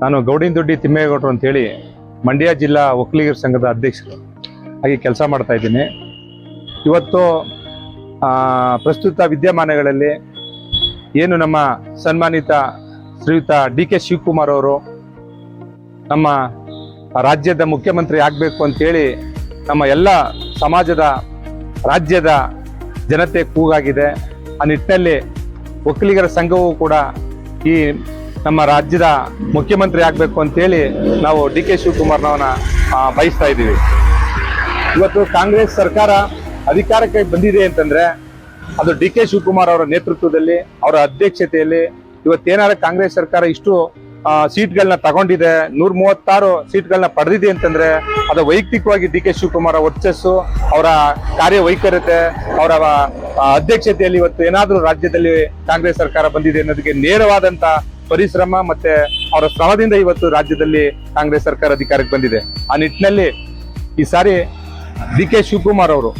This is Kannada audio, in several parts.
ನಾನು ಗೌಡಿನ ದುಡ್ಡಿ ತಿಮ್ಮೇಗೌಡರು ಅಂತೇಳಿ ಮಂಡ್ಯ ಜಿಲ್ಲಾ ಒಕ್ಕಲಿಗರ ಸಂಘದ ಅಧ್ಯಕ್ಷರು. ಹಾಗೆ ಕೆಲಸ ಮಾಡ್ತಾ ಇದ್ದೀನಿ. ಇವತ್ತು ಪ್ರಸ್ತುತ ವಿದ್ಯಮಾನಗಳಲ್ಲಿ ಏನು ನಮ್ಮ ಸನ್ಮಾನಿತ ಶ್ರೀಯುತ ಡಿ ಕೆ ಶಿವಕುಮಾರ್ ಅವರು ನಮ್ಮ ರಾಜ್ಯದ ಮುಖ್ಯಮಂತ್ರಿ ಆಗಬೇಕು ಅಂತೇಳಿ ನಮ್ಮ ಎಲ್ಲ ಸಮಾಜದ, ರಾಜ್ಯದ ಜನತೆ ಕೂಗಾಗಿದೆ. ಆ ನಿಟ್ಟಿನಲ್ಲಿ ಒಕ್ಕಲಿಗರ ಸಂಘವು ಕೂಡ ಈ ನಮ್ಮ ರಾಜ್ಯದ ಮುಖ್ಯಮಂತ್ರಿ ಆಗಬೇಕು ಅಂತೇಳಿ ನಾವು ಡಿ ಕೆ ಶಿವಕುಮಾರ್ನವನ್ನ ಬಯಸ್ತಾ ಇದ್ದೀವಿ. ಇವತ್ತು ಕಾಂಗ್ರೆಸ್ ಸರ್ಕಾರ ಅಧಿಕಾರಕ್ಕೆ ಬಂದಿದೆ ಅಂತಂದ್ರೆ ಅದು ಡಿ ಕೆ ಶಿವಕುಮಾರ್ ಅವರ ನೇತೃತ್ವದಲ್ಲಿ, ಅವರ ಅಧ್ಯಕ್ಷತೆಯಲ್ಲಿ ಇವತ್ತೇನಾರ ಕಾಂಗ್ರೆಸ್ ಸರ್ಕಾರ ಇಷ್ಟು ಸೀಟ್ಗಳನ್ನ ತಗೊಂಡಿದೆ ನೂರ ಮೂವತ್ತಾರು ಸೀಟ್ಗಳನ್ನ ಪಡೆದಿದೆ ಅಂತಂದ್ರೆ ಅದು ವೈಯಕ್ತಿಕವಾಗಿ ಡಿ ಕೆ ಶಿವಕುಮಾರ್ ವರ್ಚಸ್ಸು, ಅವರ ಕಾರ್ಯವೈಖರತೆ, ಅವರ ಅಧ್ಯಕ್ಷತೆಯಲ್ಲಿ ಇವತ್ತು ಏನಾದರೂ ರಾಜ್ಯದಲ್ಲಿ ಕಾಂಗ್ರೆಸ್ ಸರ್ಕಾರ ಬಂದಿದೆ ಅನ್ನೋದಕ್ಕೆ ನೇರವಾದಂತ ಪರಿಶ್ರಮ ಮತ್ತೆ ಅವರ ಶ್ರಮದಿಂದ ಇವತ್ತು ರಾಜ್ಯದಲ್ಲಿ ಕಾಂಗ್ರೆಸ್ ಸರ್ಕಾರ ಅಧಿಕಾರಕ್ಕೆ ಬಂದಿದೆ. ಆ ನಿಟ್ಟಿನಲ್ಲಿ ಈ ಸಾರಿ ಡಿ ಕೆ ಶಿವಕುಮಾರ್ ಅವರು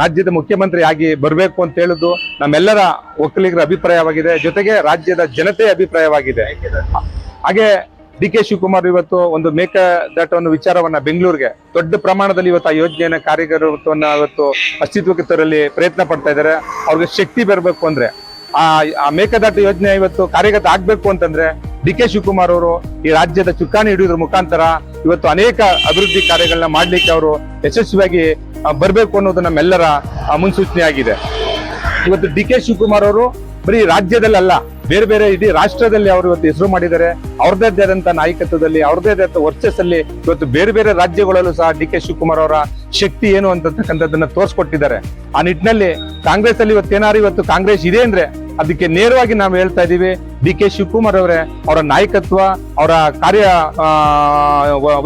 ರಾಜ್ಯದ ಮುಖ್ಯಮಂತ್ರಿ ಆಗಿ ಬರಬೇಕು ಅಂತ ಹೇಳುದು ನಮ್ಮೆಲ್ಲರ ಒಕ್ಕಲಿಗರ ಅಭಿಪ್ರಾಯವಾಗಿದೆ. ಜೊತೆಗೆ ರಾಜ್ಯದ ಜನತೆಯ ಅಭಿಪ್ರಾಯವಾಗಿದೆ. ಹಾಗೆ ಡಿ ಕೆ ಶಿವಕುಮಾರ್ ಇವತ್ತು ಒಂದು ಮೇಕದಾಟವನ್ನು ವಿಚಾರವನ್ನ ಬೆಂಗಳೂರಿಗೆ ದೊಡ್ಡ ಪ್ರಮಾಣದಲ್ಲಿ ಇವತ್ತು ಆ ಯೋಜನೆಯನ್ನ ಕಾರ್ಯಗತವನ್ನ ಇವತ್ತು ಅಸ್ತಿತ್ವಕ್ಕೆ ತರಲಿ ಪ್ರಯತ್ನ ಪಡ್ತಾ ಇದ್ದಾರೆ. ಅವ್ರಿಗೆ ಶಕ್ತಿ ಬರಬೇಕು ಅಂದ್ರೆ ಆ ಮೇಕೆದಾಟು ಯೋಜನೆ ಇವತ್ತು ಕಾರ್ಯಗತ ಆಗ್ಬೇಕು ಅಂತಂದ್ರೆ ಡಿ ಕೆ ಶಿವಕುಮಾರ್ ಅವರು ಈ ರಾಜ್ಯದ ಚುಕ್ಕಾಣಿ ಹಿಡಿಯೋದ್ರ ಮುಖಾಂತರ ಇವತ್ತು ಅನೇಕ ಅಭಿವೃದ್ಧಿ ಕಾರ್ಯಗಳನ್ನ ಮಾಡ್ಲಿಕ್ಕೆ ಅವರು ಯಶಸ್ವಿಯಾಗಿ ಬರಬೇಕು ಅನ್ನೋದು ನಮ್ಮೆಲ್ಲರ ಮುನ್ಸೂಚನೆ ಆಗಿದೆ. ಇವತ್ತು ಡಿ ಕೆ ಶಿವಕುಮಾರ್ ಅವರು ಬರೀ ರಾಜ್ಯದಲ್ಲಲ್ಲ ಬೇರೆ ಬೇರೆ ಇಡೀ ರಾಷ್ಟ್ರದಲ್ಲಿ ಅವರು ಇವತ್ತು ಹೆಸರು ಮಾಡಿದ್ದಾರೆ. ಅವ್ರದ್ದೇ ಆದಂತ ನಾಯಕತ್ವದಲ್ಲಿ, ಅವ್ರದ್ದೇ ಆದಂತ ವರ್ಚಸ್ಸಲ್ಲಿ ಇವತ್ತು ಬೇರೆ ಬೇರೆ ರಾಜ್ಯಗಳಲ್ಲೂ ಸಹ ಡಿ ಕೆ ಶಿವಕುಮಾರ್ ಅವರ ಶಕ್ತಿ ಏನು ಅಂತಕ್ಕಂಥದ್ದನ್ನ ತೋರಿಸ್ಕೊಟ್ಟಿದ್ದಾರೆ. ಆ ನಿಟ್ಟಿನಲ್ಲಿ ಕಾಂಗ್ರೆಸ್ ಅಲ್ಲಿ ಇವತ್ತೇನಾದ್ರು ಇವತ್ತು ಕಾಂಗ್ರೆಸ್ ಇದೆ ಅಂದ್ರೆ ಅದಕ್ಕೆ ನೇರವಾಗಿ ನಾವು ಹೇಳ್ತಾ ಇದೀವಿ, ಡಿ ಕೆ ಶಿವಕುಮಾರ್ ಅವರೇ, ಅವರ ನಾಯಕತ್ವ, ಅವರ ಕಾರ್ಯ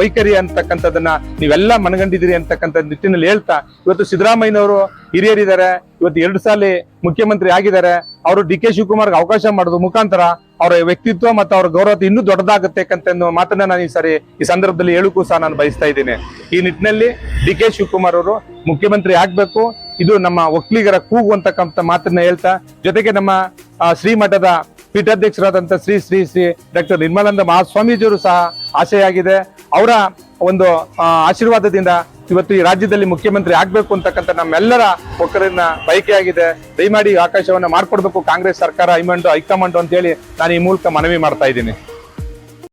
ವೈಖರಿ ಅಂತಕ್ಕಂಥದ್ದನ್ನ ನೀವೆಲ್ಲ ಮನಗಂಡಿದ್ದೀರಿ ಅಂತಕ್ಕಂಥ ನಿಟ್ಟಿನಲ್ಲಿ ಹೇಳ್ತಾ, ಇವತ್ತು ಸಿದ್ದರಾಮಯ್ಯನವರು ಹಿರಿಯರಿದ್ದಾರೆ, ಇವತ್ತು ಎರಡು ಸಾಲ ಮುಖ್ಯಮಂತ್ರಿ ಆಗಿದ್ದಾರೆ, ಅವರು ಡಿ ಕೆ ಶಿವಕುಮಾರ್ಗೆ ಅವಕಾಶ ಮಾಡೋದು ಮುಖಾಂತರ ಅವರ ವ್ಯಕ್ತಿತ್ವ ಮತ್ತು ಅವರ ಗೌರವ ಇನ್ನೂ ದೊಡ್ಡದಾಗುತ್ತೆ ಅಂತ ಮಾತನ್ನ ನಾನು ಈ ಸಾರಿ ಈ ಸಂದರ್ಭದಲ್ಲಿ ಹೇಳಕ್ಕೂ ಸಹ ನಾನು ಬಯಸ್ತಾ ಇದ್ದೀನಿ. ಈ ನಿಟ್ಟಿನಲ್ಲಿ ಡಿ ಕೆ ಶಿವಕುಮಾರ್ ಅವರು ಮುಖ್ಯಮಂತ್ರಿ ಆಗ್ಬೇಕು ಇದು ನಮ್ಮ ಒಕ್ಕಲಿಗರ ಕೂಗು ಅಂತಕ್ಕಂಥ ಮಾತನ್ನ ಹೇಳ್ತಾ, ಜೊತೆಗೆ ನಮ್ಮ ಶ್ರೀಮಠದ ಪೀಠಾಧ್ಯಕ್ಷರಾದಂಥ ಶ್ರೀ ಶ್ರೀ ಶ್ರೀ ಡಾಕ್ಟರ್ ನಿರ್ಮಲಾನಂದ ಮಹಾಸ್ವಾಮೀಜಿಯವರು ಸಹ ಆಶೆಯಾಗಿದೆ ಅವರ ಒಂದು ಆಶೀರ್ವಾದದಿಂದ ಇವತ್ತು ಈ ರಾಜ್ಯದಲ್ಲಿ ಮುಖ್ಯಮಂತ್ರಿ ಆಗ್ಬೇಕು ಅಂತಕ್ಕಂಥ ನಮ್ಮೆಲ್ಲರ ಒಕ್ಕರಿನ ಬಯಕೆಯಾಗಿದೆ. ದಯಮಾಡಿ ಆಕಾಶವನ್ನು ಮಾಡ್ಕೊಡ್ಬೇಕು ಕಾಂಗ್ರೆಸ್ ಸರ್ಕಾರ ಹೈಮಂಡು ಹೈಕಮಾಂಡ್ ಅಂತ ಹೇಳಿ ನಾನು ಈ ಮೂಲಕ ಮನವಿ ಮಾಡ್ತಾ ಇದ್ದೀನಿ.